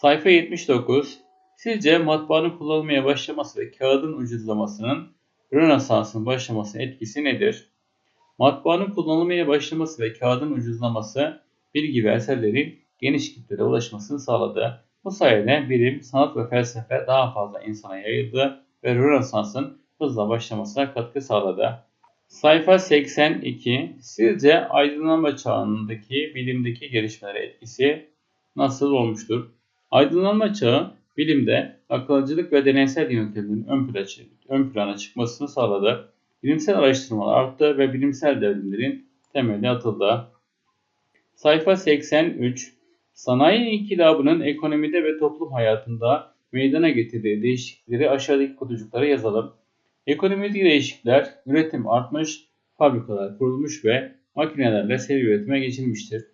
Sayfa 79. Sizce matbaanın kullanılmaya başlaması ve kağıdın ucuzlamasının Rönesans'ın başlamasının etkisi nedir? Matbaanın kullanılmaya başlaması ve kağıdın ucuzlaması bilgi ve eserlerin geniş kitlere ulaşmasını sağladı. Bu sayede bilim, sanat ve felsefe daha fazla insana yayıldı ve Rönesans'ın hızla başlamasına katkı sağladı. Sayfa 82. Sizce aydınlanma çağındaki bilimdeki gelişmelere etkisi nasıl olmuştur? Aydınlanma çağı bilimde akılcılık ve deneysel yöntemlerin ön plana, çıkmasını sağladı. Bilimsel araştırmalar arttı ve bilimsel devrimlerin temeli atıldı. Sayfa 83. Sanayi inkılabının ekonomide ve toplum hayatında meydana getirdiği değişiklikleri aşağıdaki kutucuklara yazalım. Ekonomideki değişiklikler, üretim artmış, fabrikalar kurulmuş ve makinelerle seri üretime geçilmiştir.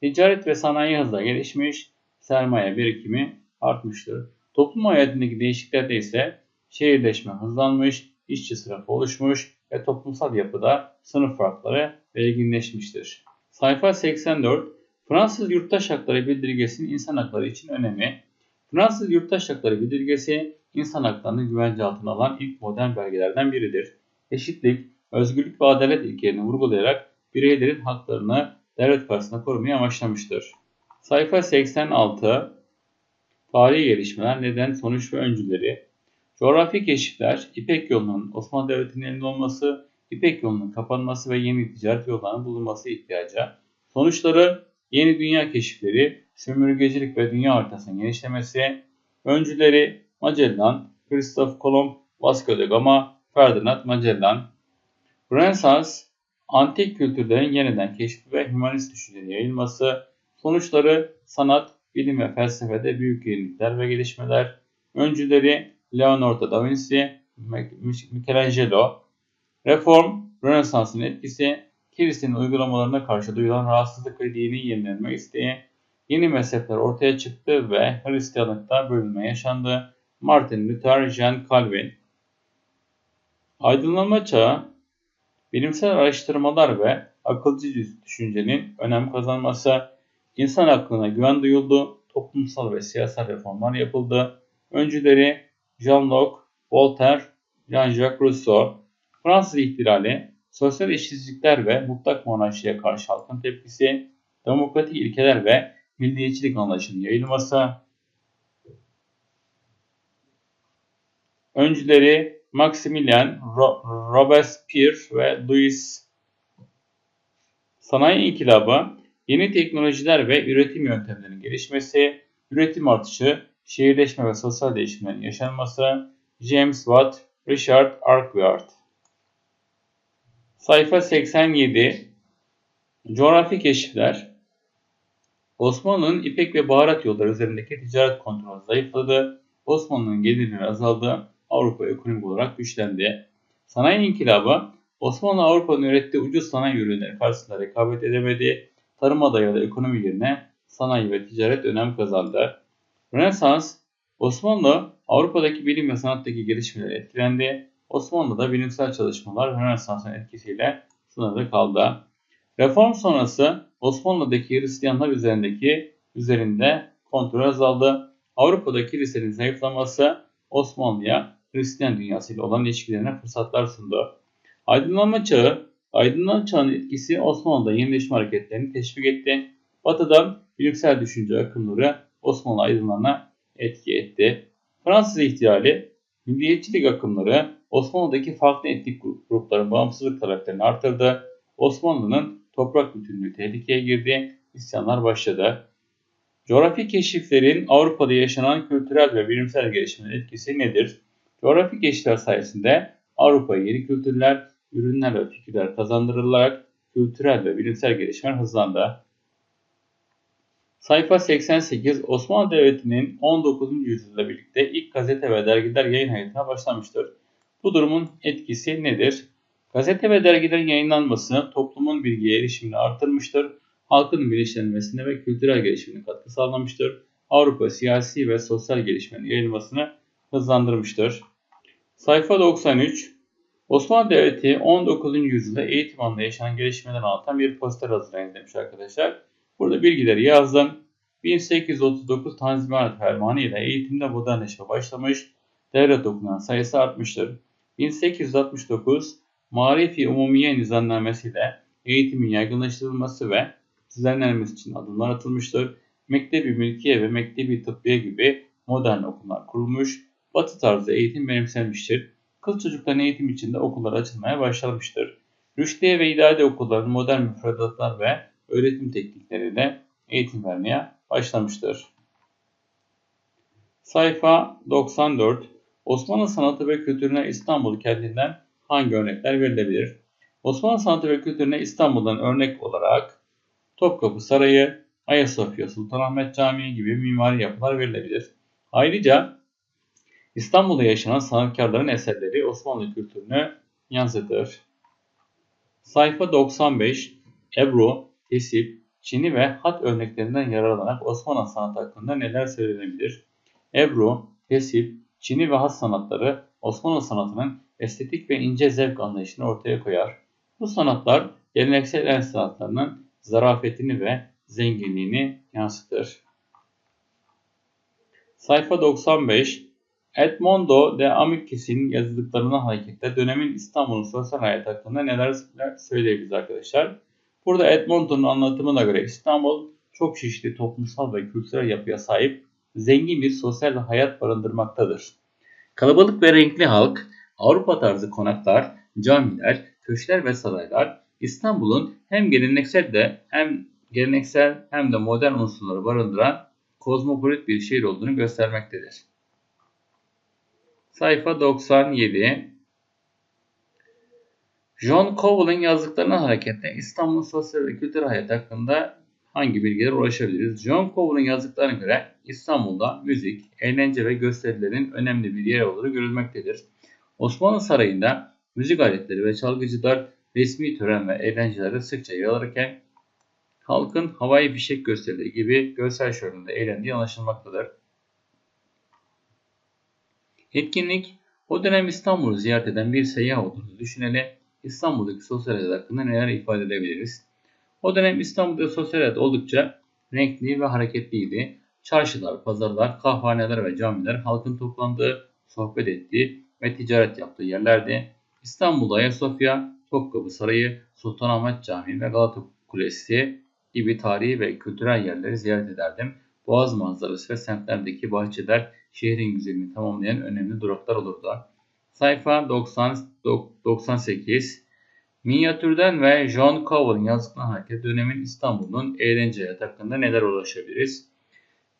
Ticaret ve sanayi hızla gelişmiş, sermaye birikimi artmıştır. Toplum hayatındaki değişikliklerde ise şehirleşme hızlanmış, işçi sınıfı oluşmuş ve toplumsal yapıda sınıf farkları belirginleşmiştir. Sayfa 84 Fransız Yurttaş Hakları Bildirgesi'nin insan hakları için önemi Fransız Yurttaş Hakları Bildirgesi insan haklarını güvence altına alan ilk modern belgelerden biridir. Eşitlik, özgürlük ve adalet ilkelerini vurgulayarak bireylerin haklarını devlet karşısında korumayı amaçlamıştır. Sayfa 86 Tarihi gelişmeler, neden, sonuç ve öncüleri Coğrafi keşifler, İpek yolunun Osmanlı Devleti'nin elinde olması, İpek yolunun kapanması ve yeni ticaret yollarının bulunması ihtiyaca. Sonuçları, yeni dünya keşifleri, sömürgecilik ve dünya haritasının genişlemesi, öncüleri Magellan, Christoph Kolomb, Vasco da Gama, Ferdinand Magellan. Rönesans, antik kültürlerin yeniden keşfi ve hümanist düşüncenin yayılması, sonuçları sanat, bilim ve felsefede büyük yenilikler ve gelişmeler, öncüleri Leonardo da Vinci, Michelangelo, reform, Rönesans'ın etkisi, kilisenin uygulamalarına karşı duyulan rahatsızlık ve dini yenilenme isteği, yeni mezhepler ortaya çıktı ve Hristiyanlıkta bölünme yaşandı. Martin Luther, Jean Calvin. Aydınlanma çağı, bilimsel araştırmalar ve akılcı düşüncenin önem kazanması, insan aklına güven duyuldu, toplumsal ve siyasal reformlar yapıldı. Öncüleri Jean Locke, Voltaire, Jean-Jacques Rousseau, Fransız ihtilali, sosyal eşitsizlikler ve mutlak monarşiye karşı halkın tepkisi, demokratik ilkeler ve milliyetçilik anlayışının yayılması, öncüleri Maximilien Robespierre ve Louis Sanayi inkılabı, yeni teknolojiler ve üretim yöntemlerinin gelişmesi, üretim artışı, şehirleşme ve sosyal değişimlerin yaşanması, James Watt, Richard Arkwright. Sayfa 87 Coğrafi keşifler Osmanlı'nın ipek ve baharat yolları üzerindeki ticaret kontrolü zayıfladı. Osmanlı'nın gelirleri azaldı. Avrupa ekonomik olarak güçlendi. Sanayi inkılabı Osmanlı Avrupa'nın ürettiği ucuz sanayi ürünleri karşısında rekabet edemedi. Tarıma dayalı ekonomi yerine sanayi ve ticaret önem kazandı. Rönesans Osmanlı Avrupa'daki bilim ve sanattaki gelişmeler etkilendi. Osmanlı'da bilimsel çalışmalar Rönesans'ın etkisiyle sınırlı kaldı. Reform sonrası Osmanlı'daki Hristiyanlar üzerindeki üzerinde kontrol azaldı. Avrupa'daki kilisenin zayıflaması Osmanlı'ya Hristiyan dünyasıyla olan ilişkilerine fırsatlar sundu. Aydınlanma çağı, aydınlanma çağının etkisi Osmanlı'da yenileşme hareketlerini teşvik etti. Batı'dan bilimsel düşünce akımları Osmanlı aydınlarına etki etti. Fransız ihtilali, milliyetçilik akımları Osmanlı'daki farklı etnik grupların bağımsızlık taleplerini artırdı. Osmanlı'nın toprak bütünlüğü tehlikeye girdi, isyanlar başladı. Coğrafi keşiflerin Avrupa'da yaşanan kültürel ve bilimsel gelişmenin etkisi nedir? Coğrafi keşifler sayesinde Avrupa'ya yeni kültürler, ürünler ve fikirler kazandırılarak kültürel ve bilimsel gelişmeler hızlandı. Sayfa 88 Osmanlı Devleti'nin 19. yüzyılda birlikte ilk gazete ve dergiler yayın hayatına başlamıştır. Bu durumun etkisi nedir? Gazete ve dergilerin yayınlanması toplumun bilgiye erişimini artırmıştır. Halkın bilinçlenmesine ve kültürel gelişimine katkı sağlamıştır. Avrupa siyasi ve sosyal gelişmenin yayılmasını hızlandırmıştır. Sayfa 93 Osmanlı Devleti 19. yüzyılda eğitim alanında yaşanan gelişmeler anlatan bir poster hazırlayın demiş arkadaşlar. Burada bilgileri yazdım. 1839 Tanzimat Fermanı ile eğitimde modernleşme başlamış, devlet okunan sayısı artmıştır. 1869 Marifi Umumiye Nizamnamesi ile eğitimin yaygınlaştırılması ve düzenlenmesi için adımlar atılmıştır. Mektebi Mülkiye ve Mektebi Tıbbiye gibi modern okullar kurulmuş, batı tarzı eğitim benimsenmiştir. Kız çocukların eğitim için de okullar açılmaya başlamıştır. Rüştiye ve idare okulların modern müfredatlar ve öğretim teknikleriyle eğitim vermeye başlamıştır. Sayfa 94 Osmanlı sanatı ve kültürüne İstanbul kentinden hangi örnekler verilebilir? Osmanlı sanatı ve kültürüne İstanbul'dan örnek olarak Topkapı Sarayı, Ayasofya Sultanahmet Camii gibi mimari yapılar verilebilir. Ayrıca İstanbul'da yaşanan sanatkarların eserleri Osmanlı kültürünü yansıtır. Sayfa 95 Ebru, Tesip, Çini ve hat örneklerinden yararlanarak Osmanlı sanatı hakkında neler söylenebilir? Ebru, Tesip, Çini ve hat sanatları Osmanlı sanatının estetik ve ince zevk anlayışını ortaya koyar. Bu sanatlar geleneksel el sanatlarının zarafetini ve zenginliğini yansıtır. Sayfa 95 Edmondo de Amicis'in yazdıklarına hareketle dönemin İstanbul'un sosyal hayat hakkında neler söyleyebiliriz arkadaşlar. Burada Edmondo'nun anlatımına göre İstanbul çok çeşitli toplumsal ve kültürel yapıya sahip zengin bir sosyal hayat barındırmaktadır. Kalabalık ve renkli halk, Avrupa tarzı konaklar, camiler, köşkler ve saraylar İstanbul'un hem geleneksel de hem geleneksel hem de modern unsurları barındıran kozmopolit bir şehir olduğunu göstermektedir. Sayfa 97 John Cowell'ın yazdıklarına hareketle İstanbul sosyal ve kültürel hayat hakkında hangi bilgilere ulaşabiliriz? John Cowell'ın yazdıklarına göre İstanbul'da müzik, eğlence ve gösterilerin önemli bir yer olduğu görülmektedir. Osmanlı Sarayı'nda müzik aletleri ve çalgıcılar resmi tören ve eğlencelerde sıkça yer alırken halkın havai fişek gösterileri gibi görsel şölende eğlendiği anlaşılmaktadır. Etkinlik o dönem İstanbul'u ziyaret eden bir seyyah olduğunu düşünelim. İstanbul'daki sosyal hayat hakkında neler ifade edebiliriz? O dönem İstanbul'da sosyal hayat oldukça renkli ve hareketliydi. Çarşılar, pazarlar, kahvaneler ve camiler halkın toplandığı, sohbet ettiği ve ticaret yaptığı yerlerdi. İstanbul'da Ayasofya, Topkapı Sarayı, Sultanahmet Camii ve Galata Kulesi gibi tarihi ve kültürel yerleri ziyaret ederdim. Boğaz manzarası ve semtlerdeki bahçeler şehrin güzelliğini tamamlayan önemli duraklar olurdu. Sayfa 90, 98 Minyatürden ve John Cowell'ın yazdıklarına hareket dönemin İstanbul'un eğlence hayatı hakkında neler ulaşabiliriz?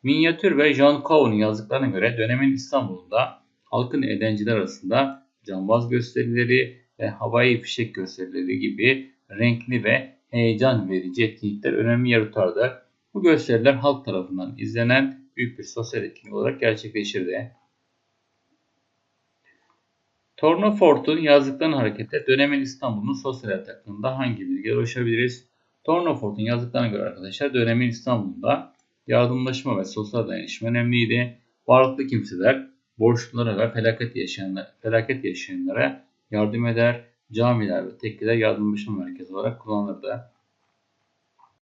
Minyatür ve John Cowell'ın yazdıklarına göre dönemin İstanbul'da halkın eğlenceler arasında cambaz gösterileri ve havai fişek gösterileri gibi renkli ve heyecan verici etkinlikler önemli yer tutardı. Bu gösteriler halk tarafından izlenen büyük bir sosyal etkinlik olarak gerçekleşirdi. Tornafort'un yazdıklarına hareketle dönemin İstanbul'un sosyal hayat hakkında hangi bilgiler ulaşabiliriz? Tornafort'un yazdıklarına göre arkadaşlar dönemin İstanbul'da yardımlaşma ve sosyal dayanışma önemliydi. Varlıklı kimseler borçlulara ve felaket yaşayanlara, felaket yaşayanlara yardım eder. Camiler ve tekkeler yardımlaşma merkezi olarak kullanılırdı.